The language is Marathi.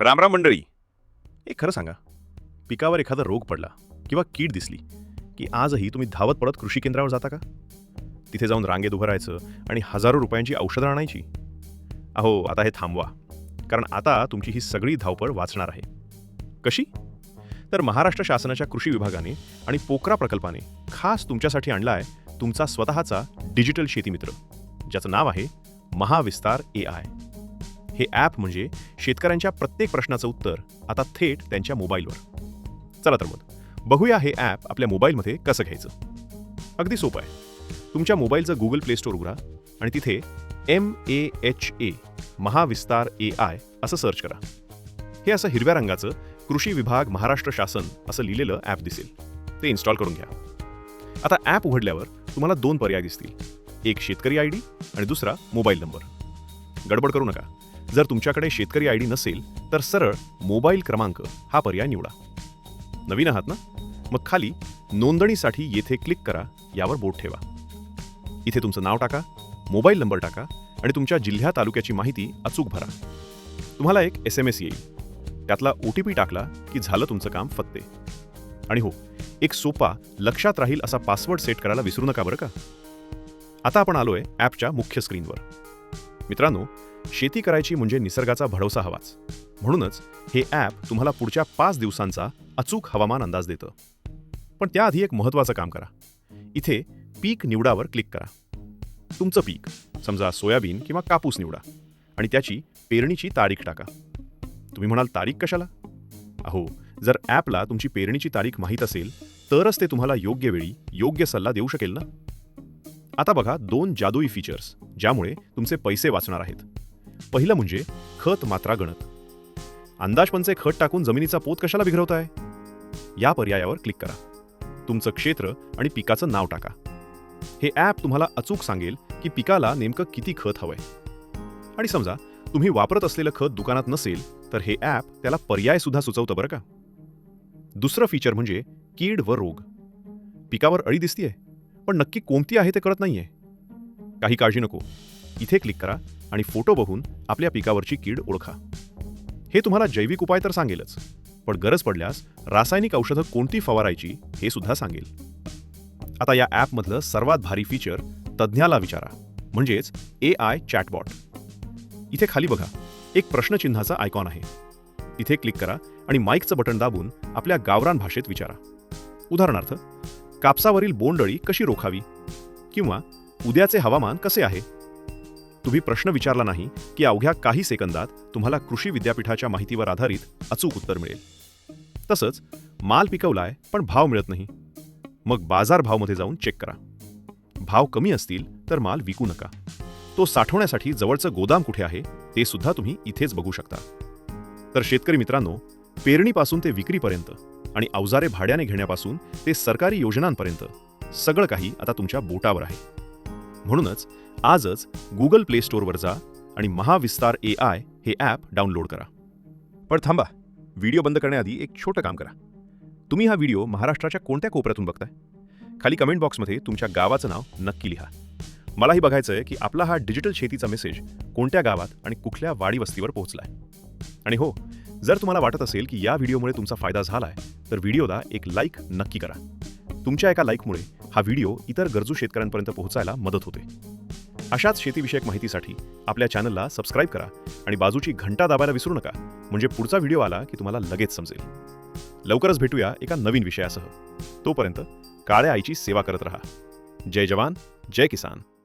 रामराम मंडळी. हे खरं सांगा. पिकावर एखादा रोग पडला किंवा कीड दिसली की आजही तुम्ही धावत पडत कृषी केंद्रावर जाता का? तिथे जाऊन रांगेत उभं राहायचं आणि हजारो रुपयांची औषधं आणायची. अहो आता हे थांबवा. कारण आता तुमची ही सगळी धावपळ वाचणार आहे. कशी? तर महाराष्ट्र शासनाच्या कृषी विभागाने आणि पोकरा प्रकल्पाने खास तुमच्यासाठी आणला आहे तुमचा स्वतःचा डिजिटल शेतीमित्र ज्याचं नाव आहे महाविस्तार ए आय. हे ॲप म्हणजे शेतकऱ्यांच्या प्रत्येक प्रश्नाचं उत्तर आता थेट त्यांच्या मोबाईलवर. चला तर मग बघूया हे ॲप आपल्या मोबाईलमध्ये कसं घ्यायचं. अगदी सोपं आहे. तुमच्या मोबाईलचं गुगल प्ले स्टोर उघडा आणि तिथे M A H A Mahavistar A I असं सर्च करा. हे असं हिरव्या रंगाचं कृषी विभाग महाराष्ट्र शासन असं लिहिलेलं ॲप दिसेल. ते इन्स्टॉल करून घ्या. आता ॲप उघडल्यावर तुम्हाला दोन पर्याय दिसतील. एक शेतकरी आय डी आणि दुसरा मोबाईल नंबर. गडबड करू नका. जर तुमच्याकडे शेतकरी आय डी नसेल तर सरळ मोबाईल क्रमांक हा पर्याय निवडा. नवीन आहात ना? मग खाली नोंदणीसाठी येथे क्लिक करा यावर बोट ठेवा. इथे तुमचं नाव टाका मोबाईल नंबर टाका आणि तुमच्या जिल्ह्या तालुक्याची माहिती अचूक भरा. तुम्हाला एक एस एम एस येईल. त्यातला ओ टी पी टाकला की झालं तुमचं काम फत्ते. आणि हो एक सोपा लक्षात राहील असा पासवर्ड सेट करायला विसरू नका बरं का? आता आपण आलोय ॲपच्या मुख्य स्क्रीनवर. मित्रांनो शेती करायची म्हणजे निसर्गाचा भरवसा हवाच. म्हणूनच हे ॲप तुम्हाला पुढच्या पाच दिवसांचा अचूक हवामान अंदाज देतं. पण त्याआधी एक महत्त्वाचं काम करा. इथे पीक निवडावर क्लिक करा. तुमचं पीक समजा सोयाबीन किंवा कापूस निवडा आणि त्याची पेरणीची तारीख टाका. तुम्ही म्हणाल तारीख कशाला? अहो जर ॲपला तुमची पेरणीची तारीख माहीत असेल तरच ते तुम्हाला योग्य वेळी योग्य सल्ला देऊ शकेल ना? आता बघा दोन जादुई फीचर्स ज्यामुळे तुमचे पैसे वाचणार आहेत. पहिलं म्हणजे खत मात्रा गणक अंदाजपंचे खत टाकून जमिनीचा पोत कशाला बिघडवताय? या पर्यायावर क्लिक करा. तुमचं क्षेत्र आणि पिकाचं नाव टाका. हे ॲप तुम्हाला अचूक सांगेल की पिकाला नेमकं किती खत हवंय. आणि समजा तुम्ही वापरत असलेलं खत दुकानात नसेल तर हे ॲप त्याला पर्याय सुद्धा सुचवतं बरं का? दुसरं फीचर म्हणजे कीड व रोग. पिकावर अळी दिसतीये पण नक्की कोणती आहे ते कळत नाहीये. काही काळजी नको. इथे क्लिक करा. आणि फोटो बघून आपल्या पिकावरची कीड ओळखा. हे तुम्हाला जैविक उपाय तर सांगेलच पण गरज पडल्यास रासायनिक औषधं कोणती फवारायची हे सुद्धा सांगेल. आता या ॲपमधलं सर्वात भारी फीचर तज्ज्ञाला विचारा म्हणजेच ए आय चॅटबॉट इथे खाली बघा एक प्रश्नचिन्हाचा आयकॉन आहे. इथे क्लिक करा आणि माईकचं बटन दाबून आपल्या गावरान भाषेत विचारा. उदाहरणार्थ कापसावरील बोंडअळी कशी रोखावी? किंवा उद्याचे हवामान कसे आहे? तुम्ही प्रश्न विचारला नाही की अवघ्या काही सेकंदात तुम्हाला कृषी विद्यापीठाच्या माहितीवर आधारित अचूक उत्तर मिळेल. तसंच माल पिकवलाय पण भाव मिळत नाही. मग बाजार भावमध्ये जाऊन चेक करा. भाव कमी असतील तर माल विकू नका. तो साठवण्यासाठी जवळचं गोदाम कुठे आहे ते सुद्धा तुम्ही इथेच बघू शकता. तर शेतकरी मित्रांनो पेरणीपासून ते विक्रीपर्यंत आणि अवजारे भाड्याने घेण्यापासून ते सरकारी योजनांपर्यंत सगळं काही आता तुमच्या बोटावर आहे. म्हणूनच आजच गुगल प्ले स्टोअरवर जा आणि महाविस्तार ए आय हे ॲप डाउनलोड करा. पण थांबा व्हिडिओ बंद करण्याआधी एक छोटं काम करा. तुम्ही हा व्हिडिओ महाराष्ट्राच्या कोणत्या कोपऱ्यातून बघताय? खाली कमेंट बॉक्समध्ये तुमच्या गावाचं नाव नक्की लिहा. मलाही बघायचं आहे की आपला हा डिजिटल शेतीचा मेसेज कोणत्या गावात आणि कुठल्या वाडी वस्तीवर पोहोचलाय? आणि हो जर तुम्हाला वाटत असेल की या व्हिडिओमुळे तुमचा फायदा झालाय तर व्हिडिओला एक लाईक नक्की करा. तुमच्या एका लाईकमुळे हा व्हिडिओ इतर गरजू शेतकऱ्यांपर्यंत पोहोचायला मदत होते. अशाच शेतीविषयक माहितीसाठी आपल्या चॅनलला सबस्क्राईब करा आणि बाजूची घंटा दाबायला विसरू नका म्हणजे पुढचा व्हिडिओ आला की तुम्हाला लगेच समजेल. लवकरच भेटूया एका नवीन विषयासह. तोपर्यंत काळ्या आईची सेवा करत रहा. जय जवान जय किसान.